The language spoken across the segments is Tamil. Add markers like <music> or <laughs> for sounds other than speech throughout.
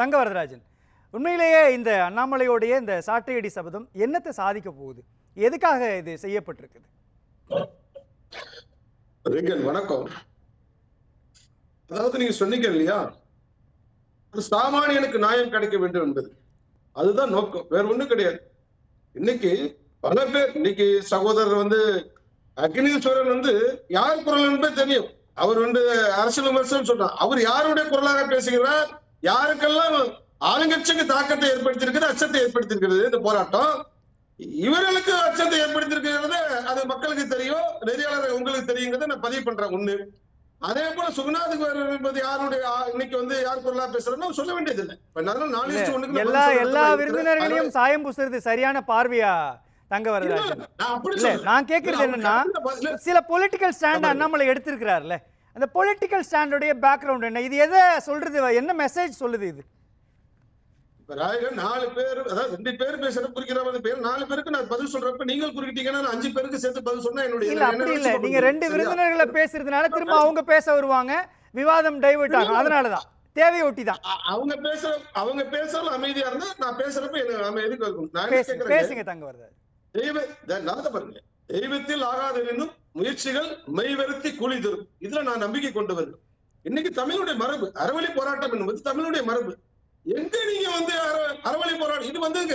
தங்க வரதராஜன் உண்மையிலேயே இந்த அண்ணாமலையோடைய இந்த சாட்டையடி சபதம் என்னத்தை சாதிக்க போகுது? எதுக்காக இது செய்யப்பட்டிருக்குது? வணக்கம். அதாவது நீங்க சொன்னீங்க இல்லையா? ஒரு சாமானியனுக்கு நியாயம் கிடைக்க வேண்டும் என்பது. அதுதான் நோக்கம். வேற ஒண்ணும் கிடையாது. இன்னைக்கு பல பேர் இன்னைக்கு சகோதரர் வந்து அக்னீஸ்வரன் வந்து யார் குரல் என்பது தெரியும். அவர் வந்து அரசியல் விமர்சனம் சொல்றார். அவர் யாருடைய குரலாக பேசுகிறார்? யாருக்கெல்லாம் ஆளுங்கட்சிக்கு தாக்கத்தை ஏற்படுத்தியிருக்கிறது அச்சத்தை ஏற்படுத்தியிருக்கிறது இந்த போராட்டம் இவர்களுக்கு அச்சத்தை ஏற்படுத்தியிருக்கிறது அது மக்களுக்கு தெரியும் நெறியாளர் உங்களுக்கு தெரியுங்கிறத நான் பதிவு பண்றேன் ஒண்ணு அதே போல சுகுணாதுக்கு என்பது யாருடைய இன்னைக்கு வந்து யார் குரலா பேசுறோம்னு சொல்ல வேண்டியது இல்லை இப்ப நான் நாலு எல்லா. எல்லா. விருந்தினர்களையும் சாயம் பூசுறது சரியான பார்வையா தங்க வரதராஜன் நான் அப்படி இல்ல சொல்றேன். நான் கேட்கறது இல்ல, என்னன்னா சில பொலிட்டிக்கல் ஸ்டாண்ட். அண்ணாமலை எடுத்திருக்கிறார்ல அந்த பொலிட்டிக்கல் ஸ்டாண்டோடைய பேக்ரவுண்ட் என்ன? இது எதை சொல்றது? என்ன மெசேஜ் சொல்லுது இது? இப்ப ராயகன் நாலு பேர் அதாவது ரெண்டு பேர் பேசுற குறிக்கிற மாதிரி பேர் நாலு பேருக்கு நான் பதில் சொல்றப்ப நீங்கள் குறுக்கிட்டீங்கன்னா நான் அஞ்சு பேருக்கு சேர்த்து பதில் சொன்னா என்னுடைய இல்ல அப்படி இல்ல. நீங்க ரெண்டு? விருந்தினர்களை பேசுறதுனால திரும்ப அவங்க பேச வருவாங்க. விவாதம் டைவர்ட் ஆகும். அதனாலதான். தேவையொட்டி தான் அ- அவங்க பேசுற அவங்க பேசுறது அமைதியா இருந்தா நான் பேசுறப்ப எனக்கு இருக்கும் என்ன பேசுங்க தங்க வரதராஜன் தெய்வ பாருங்க. தெய்வத்தில் ஆகாது என்னும் முயற்சிகள் மெய்வருத்தி கூலி தரும். இதுல நான் நம்பிக்கை கொண்டு வருவேன் இன்னைக்கு தமிழுடைய மரபு அறவழி போராட்டம் என்பது தமிழுடைய மரபு. எங்க நீங்க வந்து அறவழி போராட்டம் இது வந்துங்க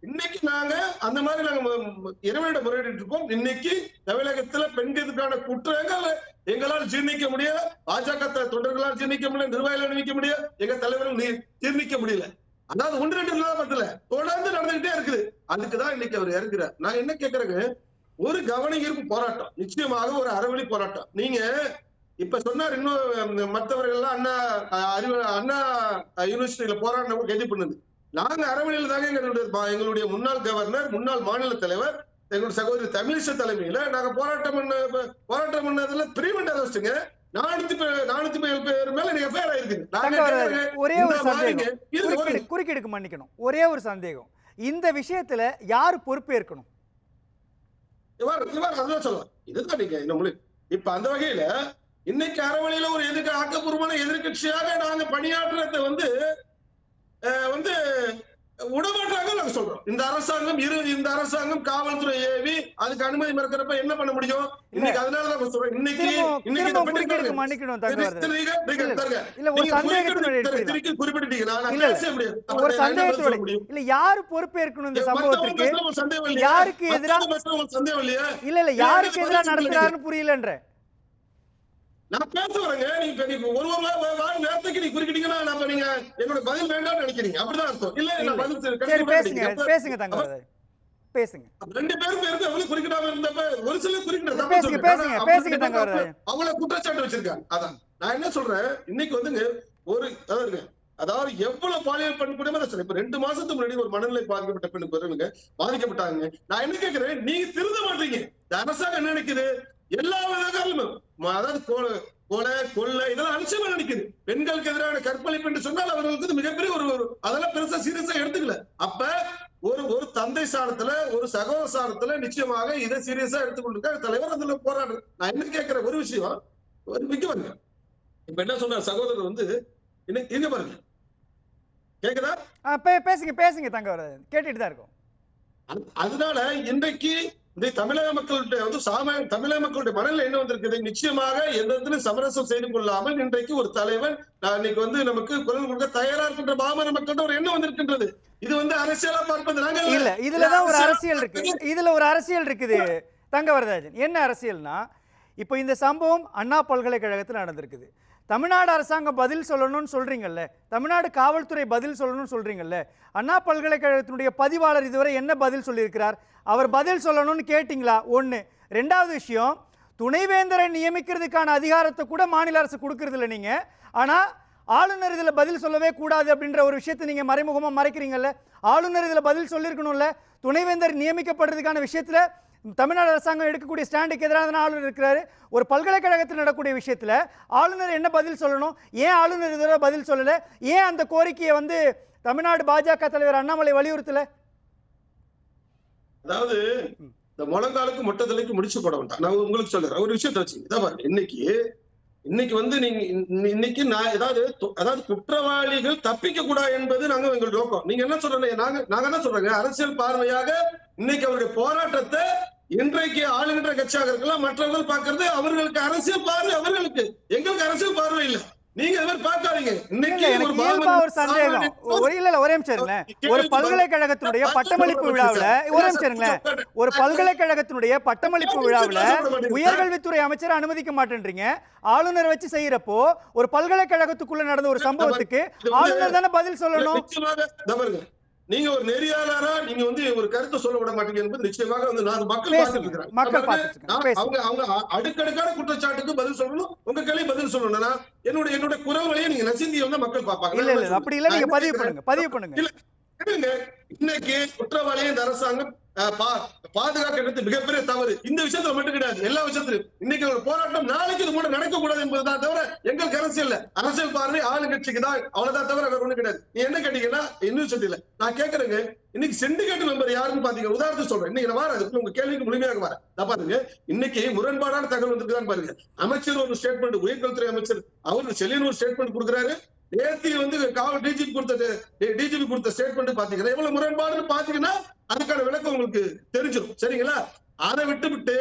இன்னைக்கு நாங்க அந்த மாதிரி நாங்க ம- இறைவனிட முறையிட்டு இருக்கோம். இன்னைக்கு தமிழகத்துல பெண்களுக்கான குற்றங்கள் எங்களால் ஜீர்ணிக்க முடியாது பாஜக தொண்டர்களால் ஜீர்ணிக்க முடியல. நிர்வாகிகள் நிர்ணயிக்க முடியாது எங்க தலைவர்கள் ஜீர்ணிக்க முடியல. அதாவது ஒன்று ரெண்டு நாள் பத்தல தொடர்ந்து நடந்துகிட்டே இருக்குது. அதுக்குதான் இன்னைக்கு அவர் இறங்குறார். நான் என்ன கேக்குறேங்க ஒரு கவன ஈர்ப்பு போராட்டம் நிச்சயமாக ஒரு அறவழி போராட்டம். நீங்க இப்ப சொன்னார் இன்னும் மற்றவர்கள் எல்லாம் அண்ணா அறிவு அண்ணா யூனிவர்சிட்டியில போராட்டம் கைது பண்ணுது. நாங்க அறவழியில் தாங்க எங்களுடைய எங்களுடைய முன்னாள் கவர்னர் முன்னாள் மாநில தலைவர் எங்களுடைய சகோதரி தமிழிசை தலைமையில நாங்க போராட்டம் பண்ண போராட்டம் பண்ணதுல பிரிவெண்ட் வச்சுங்க நானூத்தி நானூத்தி பேர் பேர் மேல நீங்க எஃப்ஐஆர் ஆயிருக்கு நாங்க தங்க வரதராஜன் கேக்குறேங்க, ஒரே ஒரு சந்தேகம். குறுக்கீடுக்கு மன்னிக்கணும். ஒரே ஒரு சந்தேகம். இந்த விஷயத்துல யார் பொறுப்பேற்கணும்? இவர் இவர் அதுதான் சொல்லலாம் இதுதான் நீங்க இந்த இப்ப அந்த வகையில இன்னைக்கு அறவழியில ஒரு எதிர்க்க ஆக்கப்பூர்வமான எதிர்கட்சியாக நாங்க பணியாற்றுறத வந்து வந்து விடமாட்டாங்க நாங்க சொல்றோம். இந்த அரசாங்கம் இரு இந்த அரசாங்கம் காவல்துறை ஏவி அதுக்கு அனுமதி மறுக்கிறப்ப என்ன பண்ண முடியும்? இன்னைக்கு அதனாலதான் சொல்றேன். இன்னைக்கு இன்னைக்கு. இல்ல ஒரு சந்தேகத்தோட இல்ல யாரு பொறுப்பேற்கணும் இந்த இல்லையா? யாருக்கு எதிரா மத்தவங்க பேசுறது உங்களுக்கு சந்தேகம் இல்லையா? இல்ல இல்ல. யாருக்கு இல்ல, எதிரா பதில் சொல்லுங்க. நடத்துறாருன்னு புரியலன்ற. நான் பேச வரேங்க நீங்க ஒரு ஒரு வா- வா- வார நேரத்துக்கு நீ குறுக்கிட்டீங்கன்னா அப்ப நீங்க என்னோட பதில் வேண்டாம்னு நினைக்கிறீங்க. அப்படிதான் அர்த்தம். இல்ல. நான் பதில் பேசுங்க. பேசுங்க தங்க பேசுங்க. ரெண்டு பேரும் பேருக்கு எவ்வளவு குறுக்கிடாம இருந்தப்ப ஒரு சிலர் குறுக்கிட்ட பேசுங்க. பேசுங்க, பேசுங்க தங்க. அவங்கள குற்றச்சாட்டு வச்சிருக்காங்க. அதான். நான் என்ன சொல்றேன்? இன்னைக்கு வந்துங்க ஒரு அதாவது அதாவது எவ்வளவு பாலியல் தான் சொல்றேன். இப்ப ரெண்டு மாசத்துக்கு முன்னாடி ஒரு மனநிலை பாதிக்கப்பட்ட பெண்ணுக்கு வருவங்க பாதிக்கப்பட்டாங்க. நான் என்ன கேக்குறேன்? நீங்க திருந்த மாட்டீங்க அரசாங்கம் என்ன நினைக்குது? எல்லா விதங்களும் ம- அதாவது கொலை கொள்ளை இதெல்லாம் அலட்சியமா நினைக்குது பெண்களுக்கு எதிரான கற்பழிப்பு என்று சொன்னால் அவர்களுக்கு இது மிகப்பெரிய ஒரு அதெல்லாம் பெருசா சீரியஸா எடுத்துக்கல. அப்ப ஒரு ஒரு தந்தை சாணத்துல ஒரு சகோதர சாணத்துல நிச்சயமாக இதை சீரியஸா எடுத்துக்கொண்டிருக்காரு தலைவர். அதுல போராடுற நான் என்ன கேட்கிற ஒரு விஷயம் ஒரு மிக்க பாருங்க இப்ப என்ன சொன்னார் சகோதரர் வந்து இங்க பாருங்க. கேக்குதா? பேசுங்க பேசுங்க தங்க கேட்டுட்டு தான் இருக்கோம். அது- அதனால இன்றைக்கு இந்த தமிழக மக்களுடைய வந்து சாமானிய தமிழக மக்களுடைய மனநிலை என்ன வந்திருக்குது? நிச்சயமாக எந்த இடத்துலயும் சமரசம் செய்து கொள்ளாமல் இன்றைக்கு ஒரு தலைவன் இன்னைக்கு வந்து நமக்கு குரல் கொடுக்க தயாரா இருக்கின்ற பாமர மக்கள்கிட்ட ஒரு எண்ணம் வந்திருக்கின்றது. இது வந்து அரசியலா பார்ப்பது நாங்கள் இல்ல இதுலதான் ஒரு அரசியல் இருக்கு. இதுல ஒரு அரசியல் இருக்குது. தங்க வரதராஜன் என்ன அரசியல்னா இப்போ இந்த சம்பவம் அண்ணா பல்கலைக்கழகத்தில் நடந்திருக்குது. தமிழ்நாடு அரசாங்கம் பதில் சொல்லணும்னு சொல்கிறீங்கல்ல தமிழ்நாடு காவல்துறை பதில் சொல்லணும்னு சொல்கிறீங்கல்ல அண்ணா பல்கலைக்கழகத்தினுடைய பதிவாளர் இதுவரை என்ன பதில் சொல்லியிருக்கிறார்? அவர் பதில் சொல்லணும்னு கேட்டிங்களா? ஒன்று ரெண்டாவது விஷயம் துணைவேந்தரை நியமிக்கிறதுக்கான அதிகாரத்தை கூட மாநில அரசு கொடுக்கறது இல்லை நீங்கள் ஆனால் ஆளுநர் இதில் பதில் சொல்லவே கூடாது அப்படின்ற ஒரு விஷயத்தை நீங்கள் மறைமுகமாக மறைக்கிறீங்கல்ல? ஆளுநர் இதில் பதில் சொல்லியிருக்கணும்ல? துணைவேந்தர் நியமிக்கப்படுறதுக்கான விஷயத்தில் தமிழ்நாடு அரசாங்கம் எடுக்கக்கூடிய ஸ்டாண்டுக்கு எதிராக தானே ஆளுநர் இருக்கிறாரு. ஒரு பல்கலைக்கழகத்தில் நடக்கக்கூடிய விஷயத்தில் ஆளுநர் என்ன பதில் சொல்லணும்? ஏன் ஆளுநர் இதோட பதில் சொல்லலை? ஏன் அந்த கோரிக்கையை வந்து தமிழ்நாடு பாஜக தலைவர் அண்ணாமலை வலியுறுத்தலை? அதாவது இந்த முழங்காலுக்கு மொட்டை தலைக்கு முடிச்சு போட வேண்டாம். நான் உங்களுக்கு சொல்றேன். ஒரு விஷயத்த வச்சு இதான் பாருங்க. இன்னைக்கு இன்னைக்கு வந்து நீங்க இன்னைக்கு நான் ஏதாவது அதாவது குற்றவாளிகள் தப்பிக்க கூடாது என்பது நாங்க எங்கள் நோக்கம். நீங்க என்ன சொல்றீங்க? நாங்க நாங்க என்ன சொல்றேங்க? அரசியல் பார்வையாக இன்னைக்கு அவருடைய போராட்டத்தை இன்றைக்கு ஆளுகின்ற கட்சியாக இருக்கலாம் மற்றவர்கள் பார்க்கறது அவர்களுக்கு அரசியல் பார்வை அவர்களுக்கு. எங்களுக்கு அரசியல் பார்வை இல்லை. நீங்க இது மாதிரி பார்க்காதீங்க. இல்ல இன்னைக்கு எனக்கு ஒரு இயல்பா ஒரு சந்தேகம். ஒரு இல்ல இல்ல ஒரே நிமிஷம் ஒரு பல்கலைக்கழகத்தினுடைய பட்டமளிப்பு விழாவுல ஒரே நிமிஷம் ஒரு பல்கலைக்கழகத்தினுடைய பட்டமளிப்பு விழாவுல உயர்கல்வித்துறை அமைச்சர் அனுமதிக்க மாட்டேன்றீங்க. ஆளுநர் வச்சு செய்யறப்போ ஒரு பல்கலைக்கழகத்துக்குள்ள நடந்த ஒரு சம்பவத்துக்கு ஆளுநர் தானே பதில் சொல்லணும். நீங்க ஒரு நெறியாளரா நீங்க வந்து ஒரு கருத்தை சொல்ல விட மாட்டீங்க என்பது நிச்சயமாக வந்து நான் மக்கள் பேசுங்க. அவங்க அவங்க அடுக்கடுக்கான குற்றச்சாட்டுக்கு பதில் சொல்லணும் உங்க கேள்வி பதில் சொல்லணும்னா என்னுடைய என்னுடைய குரல்களையே நீங்க நசிந்தி வந்து மக்கள் பார்ப்பாங்க. இல்ல இல்ல அப்படி இல்ல. நீங்க பதிவு பண்ணுங்க பதிவு பண்ணுங்க. இல்ல. இன்னைக்கு குற்றவாளியை இந்த அரசாங்கம் பாதுகாக்கிறது மிகப்பெரிய தவறு. இந்த விஷயத்துல மட்டும் கிடையாது. எல்லா விஷயத்திலும். இன்னைக்கு ஒரு போராட்டம் நாளைக்கு இது கூட நடக்க கூடாது என்பதுதான் தவிர எங்களுக்கு அரசியல் இல்ல. அரசியல் பார்வை ஆளுங்கட்சிக்கு தான் அவ்வளவுதான் தவிர வேற ஒண்ணு கிடையாது. நீ என்ன கேட்டீங்கன்னா இன்னும் சொல்லல நான் கேக்குறேங்க. இன்னைக்கு சிண்டிகேட் மெம்பர் யாருன்னு பாத்தீங்க? உதாரணத்துக்கு சொல்றேன். இன்னைக்கு நான் அதுக்கு உங்க கேள்விக்கு முழுமையாக வர நான் பாருங்க. இன்னைக்கு முரண்பாடான தகவல் வந்துருக்குதான் பாருங்க. அமைச்சர் ஒரு ஸ்டேட்மெண்ட் உயர்கல்வித்துறை அமைச்சர் அவர் செல்லின் ஒரு ஸ்டேட்மெண்ட் கொடுக்குறாரு. ஏசி வந்து காவல் டிஜிபி கொடுத்த டிஜிபி கொடுத்த ஸ்டேட்மெண்ட் பாத்தீங்கன்னா எவ்வளவு முரண்பாடுன்னு பாத்தீங்கன்னா அதுக்கான விளக்கம் உங்களுக்கு தெரிஞ்சிடும் சரிங்களா? அதை விட்டு விட்டு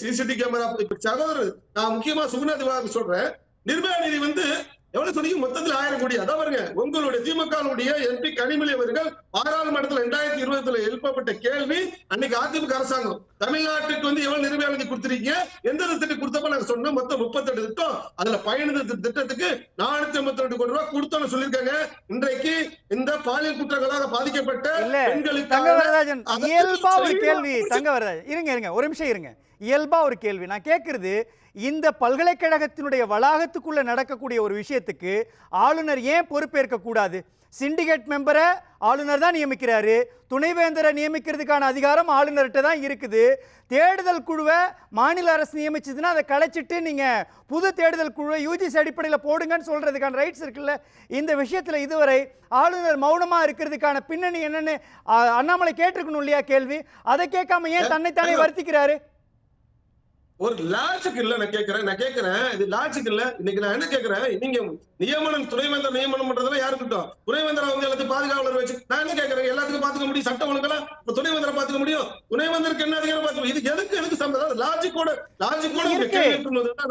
சிசிடி கேமரா இப்ப சகோதரர் நான் முக்கியமா சுகுணா சொல்றேன். நிர்பயா நிதி வந்து எவ்வளவு சொன்னீங்க? மொத்தத்துல ஆயிரம் கோடி. அதான் பாருங்க உங்களுடைய திமுகவுடைய எம்பி கனிமொழி அவர்கள் பாராளுமன்றத்துல ரெண்டாயிரத்தி இருபதுல எழுப்பப்பட்ட கேள்வி அன்னைக்கு அதிமுக அரசாங்கம். தமிழ்நாட்டுக்கு வந்து எவ்வளவு நிர்பயா நிதி கொடுத்திருக்கீங்க? எந்த திட்டம் கொடுத்தப்ப நாங்க சொன்னோம்? மொத்தம் முப்பத்தெட்டு திட்டம். அதுல பயணித்த தி- திட்டத்துக்கு நானூத்தி ஐம்பத்தி ரெண்டு கோடி ரூபாய் கொடுத்தோம்னு சொல்லியிருக்காங்க. இன்றைக்கு இந்த பாலியல் குற்றங்களாக பாதிக்கப்பட்ட இல்ல பெண்களுக்கான தங்கவரராஜன் இயல்பா ஒரு. கேள்வி தங்கவரராஜன். இருங்க இருங்க ஒரு நிமிஷம் இருங்க. இயல்பா ஒரு கேள்வி. நான் கேட்கறது இந்த பல்கலைக்கழகத்தினுடைய வளாகத்துக்குள்ள நடக்கக்கூடிய ஒரு விஷயத்துக்கு ஆளுநர் ஏன் பொறுப்பேற்க கூடாது? சிண்டிகேட் மெம்பரை ஆளுநர் தான் நியமிக்கிறாரு. துணைவேந்தரை நியமிக்கிறதுக்கான அதிகாரம் ஆளுநர்கிட்ட தான் இருக்குது. தேடுதல் குழுவை மாநில அரசு நியமிச்சதுன்னா அதை கலைச்சிட்டு நீங்கள் புது தேடுதல் குழுவை யூஜிசி அடிப்படையில் போடுங்கன்னு சொல்கிறதுக்கான ரைட்ஸ் இருக்குல்ல? இந்த விஷயத்தில் இதுவரை ஆளுநர் மௌனமாக இருக்கிறதுக்கான பின்னணி என்னன்னு அண்ணாமலை கேட்டிருக்கணும் இல்லையா கேள்வி? அதை கேட்காம ஏன் தன்னைத்தானே வருத்திக்கிறாரு? ஒரு லாஜிக் இல்ல நான் கேக்குறேன் நான் கேக்குறேன். இது லாஜிக் இல்ல. இன்னைக்கு நான் என்ன கேக்குறேன்? நீங்க நியமனம் துணைவேந்தர் நியமனம் பண்றதுல யாரு கிட்டும் துணைவேந்தர் அவங்க எல்லாத்துக்கும் பாதுகாவலர் வச்சு நான் என்ன கேக்குறேன்? எல்லாத்துக்கும் பாத்துக்க முடியும். சட்டம் ஒழுங்கெல்லாம் இப்ப துணைவேந்தரை பாத்துக்க முடியும். துணைவேந்தருக்கு என்ன அதிகாரம் பாத்துக்க இது எதுக்கு எதுக்கு சம்பந்தம்? லாஜிக்கோட லாஜிக்கோட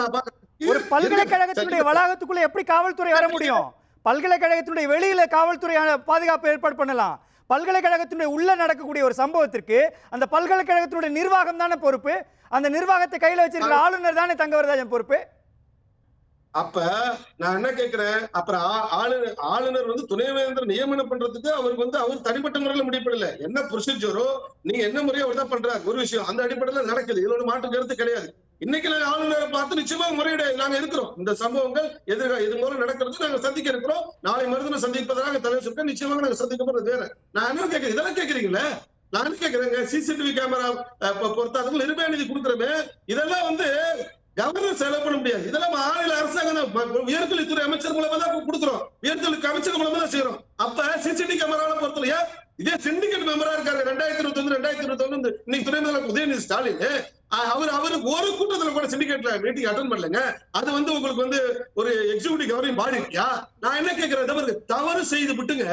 நான் பாக்குறேன். ஒரு பல்கலைக்கழகத்தினுடைய வளாகத்துக்குள்ள எப்படி காவல்துறை வர முடியும்? பல்கலைக்கழகத்தினுடைய வெளியில காவல்துறை பாதுகாப்பு ஏற்பாடு பண்ணலாம். பல்கலைக்கழகத்தினுடைய உள்ள நடக்கக்கூடிய ஒரு சம்பவத்திற்கு அந்த பல்கலைக்கழகத்தினுடைய நிர்வாகம் தானே பொறுப்பு? அந்த நிர்வாகத்தை கையில வச்சிருக்கிற ஆளுநர் தானே தங்கவரதாஜன் பொறுப்பு? அப்ப நான் என்ன கேக்குறேன்? அப்புறம் ஆளுநர் ஆளுநர் வந்து துணைவேந்தர் நியமனம் பண்றதுக்கு அவருக்கு வந்து அவர் தனிப்பட்ட முறையில முடிப்படல. என்ன ப்ரொசீஜரோ நீங்க என்ன முறையோ அவர் தான் பண்றாரு. ஒரு விஷயம் அந்த அடிப்படையில நடக்குது. இதோட மாற்று கருத்து கிடையாது. இன்னைக்கு நாங்க ஆளுநரை பார்த்து நிச்சயமா முறையிட நாங்க இருக்கிறோம் இந்த சம்பவங்கள் எதிர்க இது மூலம் நடக்கிறது நாங்க சந்திக்க இருக்கிறோம். நாளை மறுதினம் சந்திப்பதாக தலைவர் சொல்லிருக்கேன் நிச்சயமாக நாங்க சந்திக்க போறது வேற. நான் என்ன கேட்கிறேன் இதெல்லாம் கேக்குறீங்களே? நான் கேக்குறேங்க? சிசிடிவி கேமரா பொறுத்தாதவங்க நிர்பயா நிதி கொடுக்குறமே. இதெல்லாம் வந்து கவர்னர் செலவு பண்ண முடியாது. இதெல்லாம் மாநில அரசாங்கம் தான் உயர்கல்வித்துறை அமைச்சர் மூலமா தான் கொடுக்குறோம். உயர்கல்வி அமைச்சர் மூலமா தான் செய்யறோம். அப்ப சிசிடிவி கேமரால பொறுத்தலையா இதே சிண்டிகேட் மெம்பரா இருக்காரு. ரெண்டாயிரத்தி இருபத்தி ஒன்று ரெண்டாயிரத்தி இருபத்தி ஒன்று இன்னைக்கு துணை முதல்வர் உதயநிதி ஸ்டாலின். அவர் அவருக்கு ஒரு கூட்டத்துல கூட சிண்டிகேட்ல மீட்டிங் அட்டன் பண்ணலங்க. அது வந்து உங்களுக்கு வந்து ஒரு எக்ஸிகூட்டிவ் கவர்னிங் பாடி இருக்கியா? நான் என்ன கேட்கிறேன் தவறு தவறு செய்து விட்டுங்க.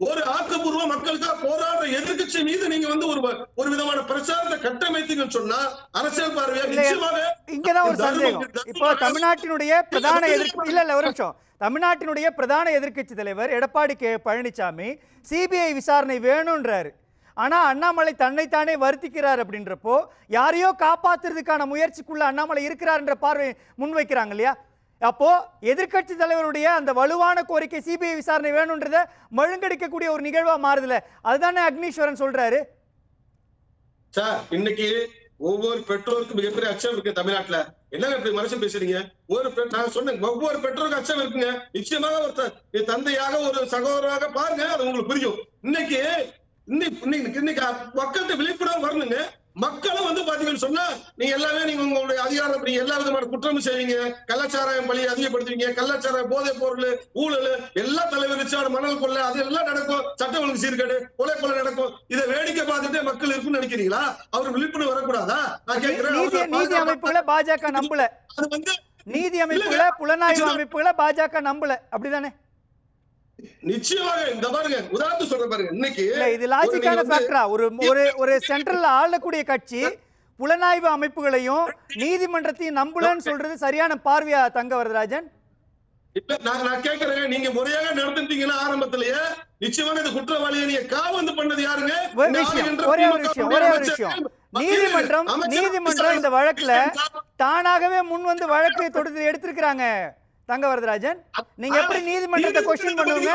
ஒரு ஆக்கப்பூர்வ மக்களுக்காக போராடுற எதிர்க்கட்சி மீது நீங்க வந்து ஒரு ஒரு விதமான பிரச்சாரத்தை கட்டமைத்தீங்கன்னு சொன்னா அரசியல் பார்வையா இல்லையா? நிச்சயமாக இங்கதான் ஒரு சந்தேகம். இப்போ தமிழ்நாட்டினுடைய பிரதான எதிர்ப்பு இல்ல இல்ல ஒரு நிமிஷம். தமிழ்நாட்டினுடைய பிரதான எதிர்க்கட்சி தலைவர் எடப்பாடி கே. பழனிசாமி சிபிஐ விசாரணை வேணும்ன்றாரு. ஆனா அண்ணாமலை தன்னைத்தானே வருத்திக்கிறார் அப்படின்றப்போ யாரையோ காப்பாத்துறதுக்கான முயற்சிக்குள்ள அண்ணாமலை இருக்கிறார்ன்ற பார்வை முன்வைக்கிறாங்க இல்லையா? அப்போ எதிர்க்கட்சி தலைவருடைய அந்த வலுவான கோரிக்கை சிபிஐ விசாரணை வேணும்ன்றத மழுங்கடிக்கக்கூடிய ஒரு நிகழ்வா மாறுதுல. அதுதானே அக்னீஸ்வரன் சொல்றாரு? சார் இன்னைக்கு ஒவ்வொரு பெற்றோருக்கும் மிகப்பெரிய அச்சம் இருக்கு தமிழ்நாட்டுல. என்னங்க இப்படி மறைச்சு பேசுறீங்க? ஒரு நான் சொன்னேன் ஒவ்வொரு பெற்றோருக்கும் அச்சம் இருக்குங்க. நிச்சயமாக ஒரு தந்தையாக ஒரு சகோதரராக பாருங்க அது உங்களுக்கு புரியும். இன்னைக்கு இன்னைக்கு இன்னைக்கு இன்னைக்கு மக்கள்கிட்ட விழிப்புணர்வு வரணுங்க. மக்களும் வந்து பாத்தீங்கன்னு சொன்னா நீங்க எல்லாமே நீங்க உங்களுடைய அதிகாரம் நீங்க எல்லா விதமான குற்றமும் செய்வீங்க. கள்ளச்சாராயம் பழி அதிகப்படுத்துவீங்க. கள்ளச்சாராயம் போதைப் பொருள் ஊழல் எல்லா தலைவர் மணல் கொள்ளை அது எல்லாம் நடக்கும். சட்ட ஒழுங்கு சீர்கேடு கொலை கொலை நடக்கும். இதை வேடிக்கை பார்த்துட்டே மக்கள் இருக்கும்னு நினைக்கிறீங்களா? அவர் விழிப்புணர்வு வரக்கூடாதா? நான் கேட்கிறேன் நீதி அமைப்புகளை பாஜக நம்பல. அது வந்து நீதி அமைப்புகளை புலனாய்வு அமைப்புகளை பாஜக நம்பல. அப்படிதானே? நிச்சயமாக இந்த பாருங்க உதாரணத்துக்கு சொல்ற பாருங்க இன்னைக்கு இல்ல இது லாஜிக்கான ஒரு நீங்க வந்து- ஃபேக்டரா ஒரு ஒரு ஒரு சென்ட்ரல்ல ஆளக்கூடிய கட்சி புலனாய்வு அமைப்புகளையும் நீதிமன்றத்தையும் நம்பலன்னு சொல்றது சரியான பார்வையா தங்க வரதராஜன் இப்ப நான் நான் கேக்குறேன் நீங்க முறையாக நடந்துட்டீங்கன்னா ஆரம்பத்திலேயே நிச்சயமாக இந்த குற்றவாளியை நீங்க காவந்து பண்ணது யாருங்க? ஒரு இந்த விஷயம், ஒரே ஒரே ஒரு நீதிமன்றம் நீதிமன்றம் இந்த வழக்குல தானாகவே முன் வந்து வழக்கு தொடுத்து எடுத்திருக்கிறாங்க. தங்க வரதராஜன் நீங்க எப்படி நீதிமன்றத்தை கொஸ்டின் பண்ணுவீங்க?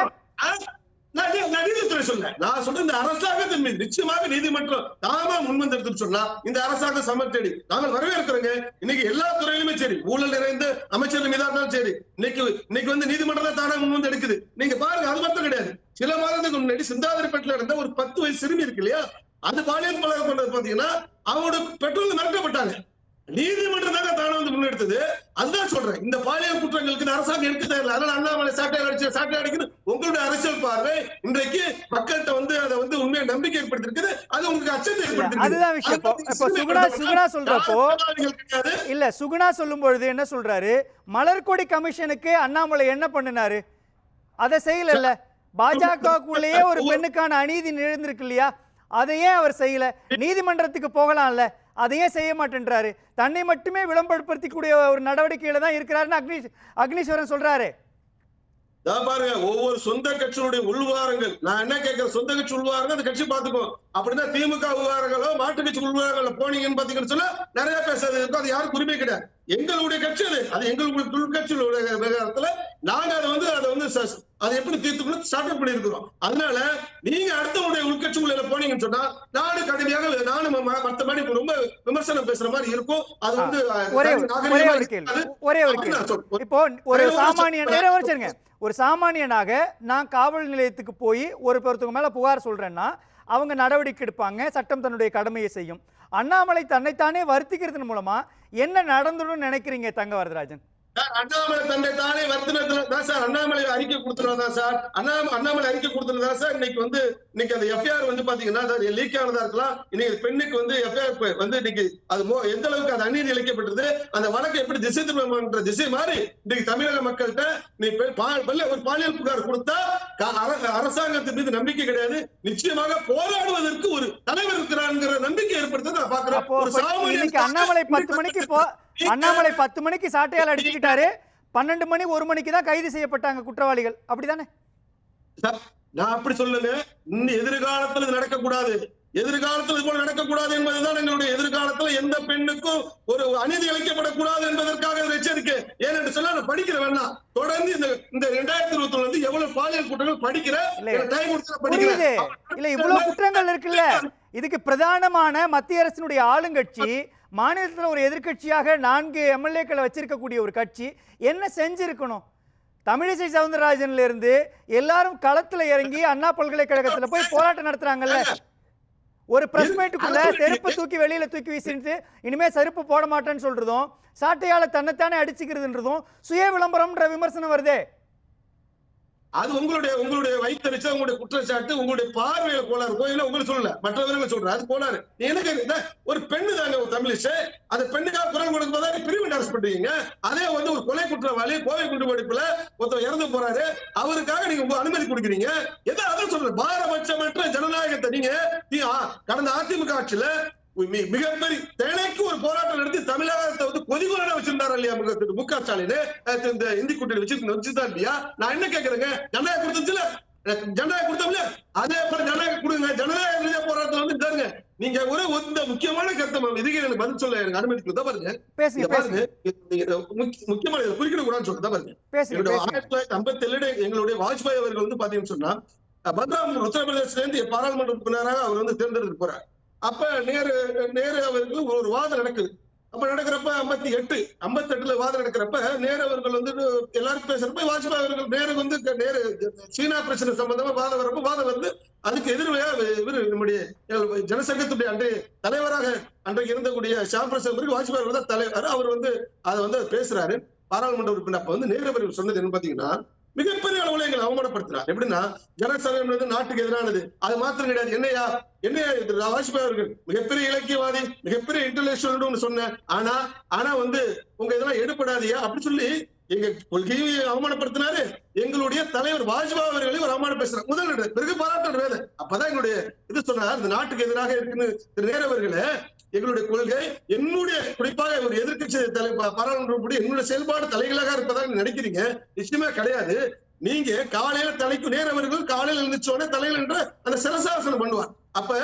நான் நீ- நான் நீதித்துறை சொல்ல நான் சொல்ற இந்த அரசாங்கத்தின் மீது. நிச்சயமாக நீதிமன்றம் தாமா முன்வந்து எடுத்துட்டு சொன்னா இந்த அரசாங்கம் சமர்த்தடி நாங்கள் வரவேற்கிறோங்க. இன்னைக்கு எல்லா துறையிலுமே சரி. ஊழல் நிறைந்த அமைச்சர்கள் மீதா இருந்தாலும் சரி. இன்னைக்கு இன்னைக்கு வந்து நீதிமன்றம் தான் தானா முன்வந்து எடுக்குது. நீங்க பாருங்க அது மட்டும் கிடையாது. சில மாதத்துக்கு முன்னாடி சிந்தாதிரிப்பட்டில இருந்த ஒரு பத்து வயசு சிறுமி இருக்கு இல்லையா? அது பாலியல் பலகம் பண்ணது பாத்தீங்கன்னா அவங்களோட பெற்றோர்கள் மிரட்டப்பட்டாங்க. நீதிமன்றம் தாங்க தானே வந்து முன்னெடுத்தது? அதுதான் சொல்றேன். இந்த பாலியல் குற்றங்களுக்கு அரசாங்கம் எடுக்க தேவையில்லை அதனால அண்ணாமலை சாட்டை அடிச்சு சாட்டை அடிக்குது. உங்களுடைய அரசியல் பார்வை இன்றைக்கு மக்கள்கிட்ட வந்து அதை வந்து உண்மையை நம்பிக்கை ஏற்படுத்திருக்குது. அது உங்களுக்கு அச்சத்தை ஏற்படுத்திருக்குது. அதுதான் விஷயம். இப்போ சுகுணா சுகுணா சொல்றப்போ இல்ல சுகுணா சொல்லும் பொழுது என்ன சொல்றாரு? மலர்கொடி கமிஷனுக்கு அண்ணாமலை என்ன பண்ணினாரு? அதை செய்யல பாஜகக்குள்ளேயே ஒரு <laughs> பெண்ணுக்கான அநீதி நிகழ்ந்திருக்கு இல்லையா? அதையே அவர் செய்யல. நீதிமன்றத்துக்கு போகலாம்ல. அதையே செய்ய மாட்டேன்றாரு. தன்னை மட்டுமே விளம்பரப்படுத்திக்கூடிய ஒரு நடவடிக்கையில தான் இருக்கிறாருன்னு அக்னி அக்னீஸ்வரன் சொல்றாரு. பாருங்க ஒவ்வொரு சொந்த கட்சியினுடைய உள்வாரங்கள். நான் என்ன கேட்கிறேன்? சொந்த கட்சி உள்வாரங்கள்? அந்த கட்சி பாத்துக்கோ அப்படின்னா திமுக விவகாரங்களோ மாட்டு கட்சி உள்வாரங்களோ போனீங்கன்னு பாத்தீங்கன்னு சொன்னா நிறைய பேசுறது இருக்கும். அது யாரும் உரிமை கிடையாது. எங்களுடைய கட்சி அது. அது எங்களுடைய உள்கட்சியுடைய விவகாரத்துல நாங்க அதை வந்து அதை வந்து ச- அதை எப்படி தீர்த்துக்கணும்? ஸ்டார்ட் அப் பண்ணிருக்கிறோம் அதனால நீங்க அடுத்தவங்களுடைய உள்கட்சிக்குள்ள போனீங்கன்னு சொன்னா நாடு கடுமையாக நானும் ம- மத்தபடி ரொம்ப விமர்சனம் பேசுற மாதிரி இருக்கும். அது வந்து ஒரே ஒரே. கேள்வி ஒரே ஒரு கேள்வி. இப்போ ஒரு ஒரே ஒரு சாமானியன் நிமிஷம். நேரம் வச்சிருங்க ஒரு சாமானியனாக நான் காவல் நிலையத்துக்கு போய் ஒரு பொறுத்துக்கு மேல புகார் சொல்றேன்னா அவங்க நடவடிக்கை எடுப்பாங்க சட்டம் தன்னுடைய கடமையை செய்யும். அண்ணாமலை தன்னைத்தானே வருத்திக்கிறதன் மூலமா என்ன நடந்துடும் நினைக்கிறீங்க தங்க வரதராஜன்? அண்ணாமலை தன்னை தானே தான் சார் அண்ணாமலை அறிக்கை கொடுத்துருவா சார். அண்ணா அண்ணாமலை அறிக்கை கொடுத்துருந்தா சார். இன்னைக்கு வந்து இன்னைக்கு அந்த எஃப்ஐஆர் வந்து பாத்தீங்கன்னா லீக் ஆனதா இருக்கலாம். இன்னைக்கு பெண்ணுக்கு வந்து எஃப்ஐஆர் வந்து இன்னைக்கு அது எந்த அளவுக்கு அது அநீதி இழைக்கப்பட்டது அந்த வழக்கு எப்படி திசை திரும்பன்ற திசை மாறி இன்னைக்கு தமிழக மக்கள்கிட்ட நீ ஒரு பாலியல் புகார் கொடுத்தா அரசாங்கத்தின் மீது நம்பிக்கை கிடையாது. நிச்சயமாக போராடுவதற்கு ஒரு தலைவர் இருக்கிறாங்கிற நம்பிக்கை ஏற்படுத்த நான் பாக்குறேன் அண்ணாமலை பத்து மணிக்கு போ அண்ணாமலை பத்து மணிக்கு சாட்டையால் அடிச்சுக்கிட்டாரு. பன்னெண்டு மணி ஒரு மணிக்கு தான் கைது செய்யப்பட்டாங்க குற்றவாளிகள். அப்படிதானே? சார், நான் அப்படி சொல்லுங்க இன்னும் எதிர்காலத்துல இது நடக்கக்கூடாது. எதிர்காலத்துல இது போல நடக்கக்கூடாது என்பதுதான் எங்களுடைய எதிர்காலத்துல எந்த பெண்ணுக்கும் ஒரு அநீதி இழைக்கப்படக்கூடாது என்பதற்காக எச்சரிக்கை. ஏனென்று சொன்னா நான் படிக்கிற வேணாம் தொடர்ந்து இந்த இந்த ரெண்டாயிரத்தி இருபத்தி ஒண்ணு வந்து எவ்வளவு பாலியல் குற்றங்கள் படிக்கிறேன். இல்ல இவ்வளவு குற்றங்கள் இருக்குல்ல. இதுக்கு பிரதானமான மத்திய அரசினுடைய ஆளுங்கட்சி மாநிலத்தில் ஒரு எதிர்க்கட்சியாக நான்கு எம்எல்ஏக்களை வச்சிருக்கக்கூடிய ஒரு கட்சி என்ன செஞ்சிருக்கணும்? தமிழிசை சவுந்தரராஜன்ல இருந்து எல்லாரும் களத்துல இறங்கி அண்ணா பல்கலைக்கழகத்துல போய் போராட்டம் நடத்துறாங்கல்ல. ஒரு பிரஸ் மீட்டுக்குள்ள செருப்பு தூக்கி வெளியில தூக்கி வீசிட்டு இனிமே செருப்பு போட மாட்டேன்னு சொல்றதும் சாட்டையால தன்னைத்தானே அடிச்சுக்கிறதுன்றதும் சுய விளம்பரம்ன்ற விமர்சனம் வருதே. அது உங்களுடைய உங்களுடைய வைத்தறிச்சல் உங்களுடைய குற்றச்சாட்டு உங்களுடைய பார்வையில கோளாறு இருக்கும் உங்களுக்கு சொல்லல. மற்றவர்கள் சொல்றேன். அது கோளாறு. எனக்கு ஒரு பெண்ணு தாங்க ஒரு தமிழிசை. அந்த பெண்ணுக்காக குரல் கொடுக்கும் போதா நீ பிரிவு அரசு பண்றீங்க? அதே வந்து ஒரு கொலை குற்றவாளி கோவை குண்டு வெடிப்புல ஒருத்தர் இறந்து போறாரு. அவருக்காக நீங்க உங்க அனுமதி கொடுக்குறீங்க. எதை அதான் சொல்றேன் பாரபட்சமற்ற ஜனநாயகத்தை நீங்க நீ கடந்த அதிமுக ஆட்சியில மிகப்பெரிய தினைக்கு ஒரு போராட்டம் நடத்தி தமிழகத்தை வந்து கொதிகோட வச்சிருந்தாரு இல்லையா மு க- மு க ஸ்டாலின். இந்த இந்தி கூட்டணி வச்சிருக்க வச்சுதான் இல்லையா நான் என்ன கேக்குறேங்க? ஜனநாயகம் கொடுத்துச்சுல ஜனநாயகம் கொடுத்தோம்ல அதே போல ஜனநாயகம் கொடுங்க ஜனநாயக ரீதியா போராட்டம் வந்து இதாருங்க நீங்க ஒரு இந்த முக்கியமான கருத்தை மேம் இதுக்கு எனக்கு பதில் சொல்ல எனக்கு அனுமதி கொடுத்தா பாருங்க. பாருங்க. முக்கியமான இதை குறிப்பிட கூடாதுன்னு சொல்றதா பாருங்க. ஆயிரத்தி தொள்ளாயிரத்தி ஐம்பத்தி ஏழு எங்களுடைய வாஜ்பாய் அவர்கள் வந்து பாத்தீங்கன்னு சொன்னா பத்ராம் உத்தரப்பிரதேசல இருந்து பாராளுமன்ற உறுப்பினராக அவர் வந்து தேர்ந்தெடுத்து போறார் அப்ப நேரு நேரு அவருக்கு ஒரு வாதம் நடக்குது. அப்ப நடக்கிறப்ப ஐம்பத்தி எட்டு ஐம்பத்தி எட்டுல வாதம் நடக்கிறப்ப நேரு அவர்கள் வந்து எல்லாருக்கும் பேசுறப்ப வாஜ்பாய் அவர்கள் நேரு வந்து நேரு சீனா பிரச்சனை சம்பந்தமா வாதம் வரப்ப வாதம் வந்து அதுக்கு எதிர்வையா இவர் நம்முடைய ஜனசங்கத்துடைய அன்றைய தலைவராக அன்றைக்கு இருந்தக்கூடிய ஷியாம் பிரசாத் அவர்கள் வாஜ்பாய் அவர்கள் தான் தலைவர் அவர் வந்து அதை வந்து பேசுறாரு. பாராளுமன்ற உறுப்பினர். அப்ப வந்து நேரு அவர்கள் சொன்னது என்ன பாத்தீங்கன்னா மிகப்பெரிய அளவுல எங்களை அவமானப்படுத்தினார் எப்படின்னா ஜனசங்கம் நாட்டுக்கு எதிரானது. அது மாத்திரம் கிடையாது. என்னையா? என்னையா? வாஜ்பாய் அவர்கள் மிகப்பெரிய இலக்கியவாதி மிகப்பெரிய இன்டர்நேஷனல் சொன்னேன். ஆனா ஆனா வந்து உங்க இதெல்லாம் எடுப்படாதியா அப்படின்னு சொல்லி எங்க கொள்கையும் அவமானப்படுத்தினாரு. எங்களுடைய தலைவர் வாஜ்பாய் அவர்களையும் ஒரு அவமானம் பேசுறாரு. முதல் பிறகு பாராட்டு வேலை. அப்பதான் எங்களுடைய இது சொன்னார் இந்த நாட்டுக்கு எதிராக இருக்குன்னு. திரு நேரவர்களே எங்களுடைய கொள்கை என்னுடைய குறிப்பாக ஒரு எதிர்க்கட்சி தலை பாராளுமன்றம் என்னுடைய செயல்பாடு தலைகளாக இருப்பதாக நினைக்கிறீங்க. நிச்சயமா கிடையாது. நீங்க காலையில தலைக்கு நேரவர்கள் காலையில எழுந்திரிச்ச தலையில என்ற அந்த சிரசாசனம் பண்ணுவார். அப்ப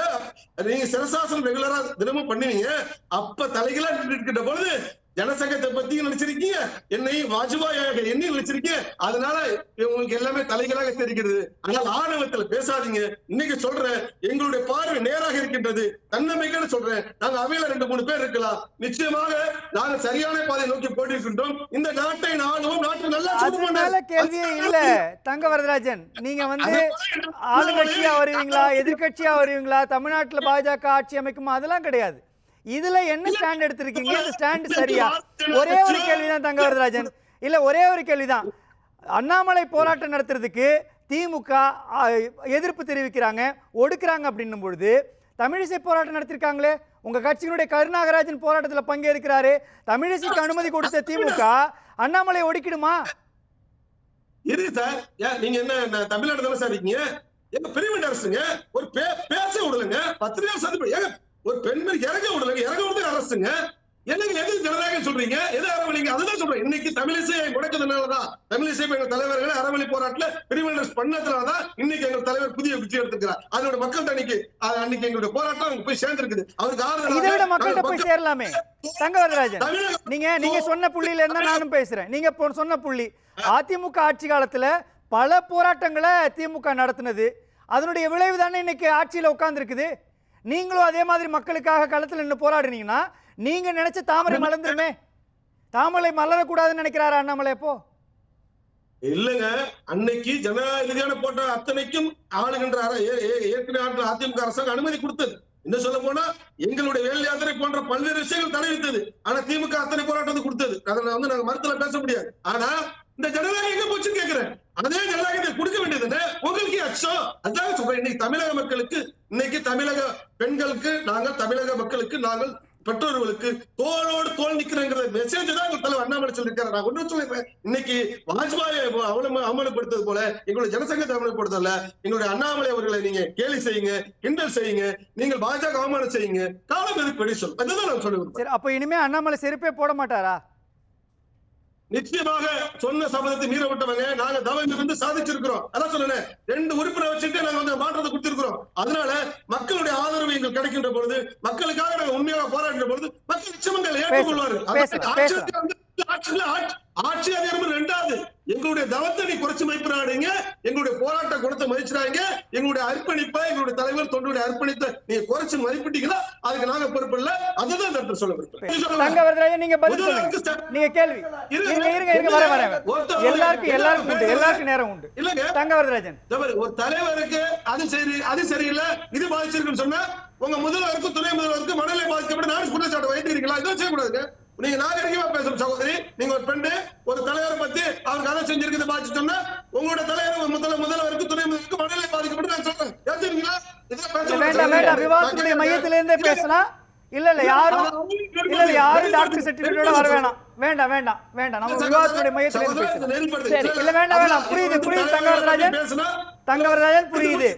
நீங்க சிரசாசனம் ரெகுலரா தினமும் பண்ணுவீங்க. அப்ப தலைகளா இருக்கின்ற பொழுது ஜனசங்கத்தை பத்தி நினைச்சிருக்கீங்க? என்னை வாஜ்பாயாக எண்ணி நினைச்சிருக்கீங்க? அதனால உங்களுக்கு எல்லாமே தலைகளாக தெரிகிறது. ஆனால் ஆணவத்துல பேசாதீங்க. இன்னைக்கு சொல்றேன் எங்களுடைய பார்வை நேராக இருக்கின்றது. தன்னம்பிக்கைன்னு சொல்றேன். நாங்க அவையில ரெண்டு மூணு பேர் இருக்கலாம். நிச்சயமாக நாங்க சரியான பாதை நோக்கி போட்டிருக்கின்றோம். இந்த நாட்டை நாடுவோம். நாட்டை நல்லா கேள்வியே இல்ல தங்க வரதராஜன். நீங்க வந்து ஆளுங்கட்சியா வருவீங்களா? எதிர்க்கட்சியா வருவீங்களா? தமிழ்நாட்டுல பாஜக ஆட்சி அமைக்குமா? அதெல்லாம் கிடையாது. இதுல என்ன ஸ்டாண்ட் எடுத்திருக்கீங்க? இந்த ஸ்டாண்ட் சரியா? ஒரே ஒரு கேள்விதான் தங்க வரதராஜன் இல்ல ஒரே ஒரு கேள்விதான். அண்ணாமலை போராட்டம் நடத்துறதுக்கு திமுக எதிர்ப்பு தெரிவிக்கிறாங்க ஒடுக்குறாங்க அப்படின்னும் பொழுது தமிழிசை போராட்டம் நடத்திருக்காங்களே. உங்க கட்சியினுடைய கருணாகராஜன் போராட்டத்துல பங்கேற்கிறாரு. தமிழிசைக்கு அனுமதி கொடுத்த திமுக அண்ணாமலை ஒடுக்கிடுமா? இருக்கு சார்? நீங்க என்ன தமிழ்நாடு தானே சார் இருக்கீங்க? எங்க பிரிவின் அரசுங்க. ஒரு பேச விடலங்க. பத்திரிகை சந்திப்பு. ஒரு பெண்மணி இறங்க விடலங்க இறங்க விடுறது அரசுங்க. என்னங்க எது ஜனநாயகம் சொல்றீங்க? எது அரவணைங்க அதுதான் சொல்றேன். இன்னைக்கு தமிழிசையை முடக்கிறதுனாலதான் தமிழிசை எங்க தலைவர்களை அறவழி போராட்டத்துல பிரிவின் அரசு பண்ணதுனாலதான் இன்னைக்கு எங்க தலைவர் புதிய குச்சி எடுத்துக்கிறார் அதோட மக்கள் அன்னைக்கு அது அன்னைக்கு எங்களுடைய போராட்டம் அங்க போய் சேர்ந்திருக்குது. அவருக்கு ஆதரவாக இதை விட நாங்க மக்கள்கிட்ட போய் சேரலாமே. தங்க வரதராஜன் தமிழக நீங்க நீங்க சொன்ன புள்ளியில இருந்தா நானும் பேசுறேன். நீங்க சொன்ன புள்ளி. அதிமுக ஆட்சி காலத்துல பல போராட்டங்களை திமுக நடத்தினது. அதனுடைய விளைவு தானே இன்னைக்கு ஆட்சியில உட்கார்ந்துருக்குது? நீங்களும் அதே மாதிரி மக்களுக்காக களத்துல நின்று போராடுனீங்கன்னா நீங்க நினைச்ச தாமரை மலர்ந்துருமே. தாமரை மலரக்கூடாதுன்னு நினைக்கிறாரா அண்ணாமலை அப்போ? இல்லங்க. அன்னைக்கு ஜனநாயக போட்ட அத்தனைக்கும் ஆளுகின்ற அதிமுக அரசாங்கம் அனுமதி கொடுத்தது. என்ன சொல்ல போனா எங்களுடைய வேல் யாத்திரை போன்ற பல்வேறு விஷயங்கள் தடை வித்தது ஆனா திமுக அத்தனை போராட்டத்தை கொடுத்தது. அதை வந்து நாங்க மருத்துல பேச முடியாது. ஆனா இந்த ஜனநாயகம் எங்க போச்சுன்னு கேக்குறேன். அதே ஜனநாயகத்தை கொடுக்க வேண்டியது உங்களுக்கு அச்சம் அதான் சொல்றேன். இன்னைக்கு தமிழக மக்களுக்கு இன்னைக்கு தமிழக பெண்களுக்கு நாங்கள் தமிழக மக்களுக்கு நாங்கள் பெற்றோர்களுக்கு தோளோடு தோல் நிக்கிறேங்கிற மெசேஜ் தான் எங்க தலைவர் அண்ணாமலை சொல்லியிருக்காரு நான் ஒன்றும் சொல்லிருப்பேன் இன்னைக்கு வாஜ்பாயை அவலம் அவமானப்படுத்தது போல எங்களுடைய ஜனசங்கத்தை அவமானப்படுத்தல. எங்களுடைய அண்ணாமலை அவர்களை நீங்க கேலி செய்யுங்க கிண்டல் செய்யுங்க நீங்கள் பாஜக அவமானம் செய்யுங்க. காலம் எதுக்கு வெடி சொல் அதுதான் நான் சொல்லுவேன் அப்ப சரி அப்போ இனிமே அண்ணாமலை செருப்பே போட மாட்டாரா? நிச்சயமாக சொன்ன சபதத்தை மீற விட்டவங்க நாங்க தவம் இருந்து சாதிச்சிருக்கிறோம். அதான் சொன்னேன் ரெண்டு உறுப்பினர் வச்சுட்டு நாங்க வந்து மாற்றத்தை கொடுத்திருக்கிறோம். அதனால மக்களுடைய ஆதரவு எங்களுக்கு கிடைக்கின்ற பொழுது மக்களுக்காக நாங்க உண்மையாக போராடுற பொழுது மக்கள் நிச்சயமாக வந்து ஆட்சியில ஆட்சி- அதிகாரம் ரெண்டாவது. எங்களுடைய தவத்தை நீ குறைச்சு மதிப்பிடாதீங்க எங்களுடைய போராட்ட குணத்தை மதிச்சிடாங்க எங்களுடைய அர்ப்பணிப்பை எங்களுடைய தலைவர் தொண்டுடைய அர்ப்பணித்தை நீங்க குறைச்சு மதிப்பிட்டீங்கன்னா அதுக்கு நாங்க பொறுப்பு இல்ல. அதுதான் இடத்துல சொல்ல விரும்புறேன் நீங்க பதில் நீங்க கேள்வி. இருங்க. இருங்க இருங்க வர வர எல்லாருக்கும் எல்லாருக்கும் உண்டு எல்லாருக்கும் நேரம் உண்டு. இல்லங்க. தங்க வரதராஜன். ஒரு தலைவருக்கு அது சரி அது சரியில்லை. இது பாதிச்சிருக்குன்னு சொன்னா உங்க முதல்வருக்கு துணை முதல்வருக்கு மனநிலை பாதிக்கப்பட்டு நாடு குற்றச்சாட்டு வைத்திருக்கலாம் இதெல்லாம் செய்யக்கூடாதுங்க. நீங்க நாகரிகமா பேசுற சகோதரி நீங்க ஒரு பெண்ணு ஒரு தலைவரை பத்தி அவருக்கு அதை செஞ்சிருக்குது பாதிச்சு சொன்னா உங்களோட தலைவர் ஒரு முதல்வர் முதல்வருக்கு துணை முதல்வருக்கு மனநிலை பாதிக்கப்பட்டு நான் சொல்றேன். இல்ல, வேண்டாம். வேண்டாம் விவாதத்துடைய மையத்தில இருந்தே பேசலாம் இல்ல இல்ல. யாரும் இல்ல இல்ல. யாரும் டாக்டர் சர்டிபிகேட்டோட வர வேணாம். வேண்டாம் வேண்டாம் வேண்டாம். நம்ம விவாதத்துடைய மையத்தில இருந்து பேசலாம் சரி. இல்ல வேண்டாம் வேண்டாம். புரியுது புரியுது. தங்கவரராஜன். தங்கவரராஜன் புரியுது.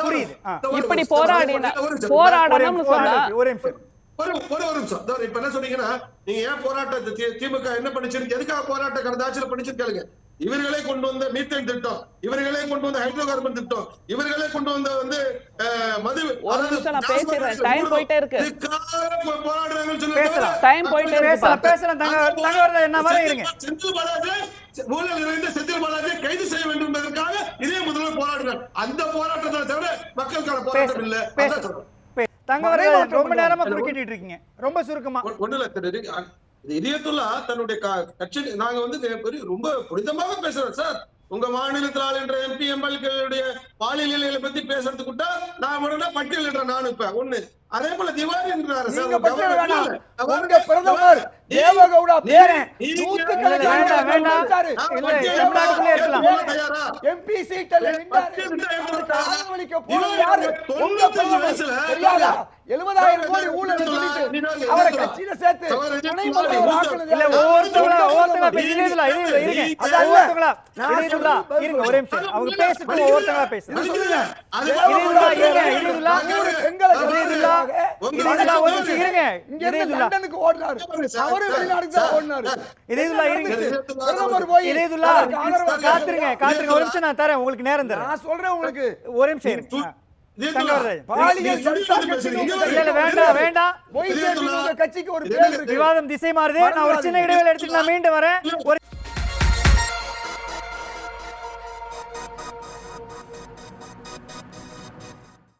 புரியுது. இப்படி போராடின ஒரே போராடணும்னு சொன்னா ஒரே நிமிஷம். ஒரு ஒரு நிமிஷம். இப்ப என்ன சொன்னீங்கன்னா நீங்க ஏன் போராட்டத்தை திமுக என்ன பண்ணிச்சிருக்கு? எதுக்காக போராட்டம் கடந்த ஆட்சியில பண்ணிச்சிருக்காங்க இவர்களே கொண்டு வந்த மீத்தேன் திட்டம் இவர்களே கொண்டு வந்த ஹைட்ரோ கார்பன் திட்டம் இவர்களே கொண்டு வந்த வந்து மது. Time போயிட்டே இருக்கு. போராடுறாங்கன்னு சொல்லி பேசலாம். Time போயிட்டே இருக்கு. பேசலாம் பேசலாம். தங்க தங்கவரராஜன் என்ன இருங்க. செந்தில் பாலாஜி ஊழல் நிறைந்த செந்தில் பாலாஜி கைது செய்ய வேண்டும் என்பதற்காக இதே முதல்வர் போராடுறார். அந்த போராட்டத்தை தவிர மக்களுக்கான போராட்டம் இல்ல. பே- தங்கவரராஜன் ரொம்ப நேரமா குறுக்கிட்டு இருக்கீங்க. ரொம்ப சுருக்கமா. ஒ- ஒண்ணும் இல்ல இதயத்துல்லா தன்னுடைய க- கட்சி நாங்க வந்து பெரிய ரொம்ப புனிதமாக பேசுறோம் சார். உங்க மாநிலத்தில் ஆளுன்ற எம்பி எம்எல்ஏக்களுடைய பாலியலை பத்தி பேசுறதுக்கு விட்டா நான் உடனே பட்டியலிடுறேன் நான் இப்ப. ஒண்ணு அதே போல திவாரி என்றாரு பிரதமர் தேவகவுடா பேரன்? எம்பி தெரியாதா? எழுபதாயிரம் கோடி ஊழல் அவரை. கட்சியில சேர்த்து ஆக்குனது இல்ல இருங்க இருங்க. ஒரே நிமிஷம். அவங்க பேசிட்டு பேசுங்க இருங்க ஒரு இருங்க. இங்க இருந்து லண்டனுக்கு அவரு வெளிநாடுக்கு தான் ஓடுனாரு. இருங்க? பிரதமர் போய் காத்துருங்க. காத்துருங்க ஒரு நிமிஷம் நான் தரேன். உங்களுக்கு நேரம் தரேன். நான் சொல்றேன் உங்களுக்கு. ஒரு நிமிஷம் இருங்க. வேண்டாம் கட்சிக்கு ஒரு விவாதம் திசை மாறுது. நான் ஒரு சின்ன இடைவேளை எடுத்துட்டு நான் மீண்டும் வரேன்.